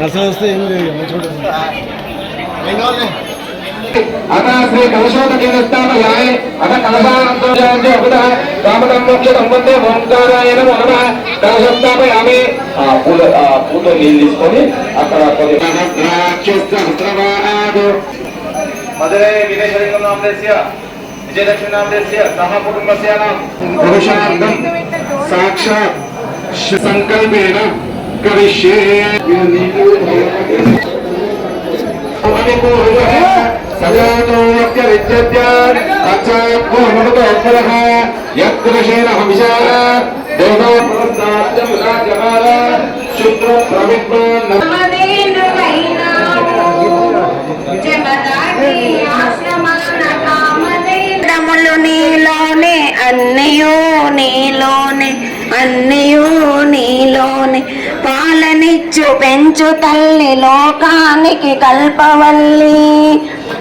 దర్శనం వస్తే ఏం లేదు మంచిగా అత శ్రీ కలశోదకేస్తామయాయ అత కలశానందోజాంతి అమృత కామకం సంబంధే ఓంకారాయణ కలశస్థాపయామి ఆ పూల ఆ పూతో నీళ్ళు తీసుకొని అక్కడ కొన్ని సహస్రవాదు విదేశలింగం నామదేశ్య విజయలక్ష్మి నామదేశ్య సహ కుటుంబస్యానాం పురుషార్థం సాక్షాత్ సంకల్పేన కరిష్యే యత్కృషేణ హంసాల దేవోజమాల శుక్ర ప్రవిత్వ కామములు నీలోనే అన్నయో నీలోనే అన్నయో నీలోనే. పాలనిచ్చు పెంచు తల్లి లోకానికి కల్పవల్లి.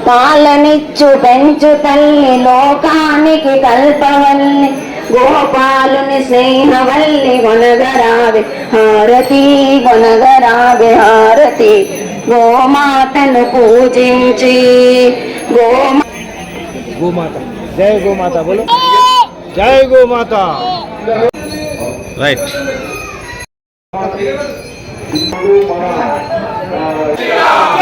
పాలనిచ్చు పెంచు తల్లి లోకానికి కల్పవల్లి. గోపాలుని స్నేహవల్లి గొనగరావే హారతి గొనగరావే హారతి. గోమాతను పూజించి గోమా గోమాత. जय गो माता बोलो। जय गो माता। Right right.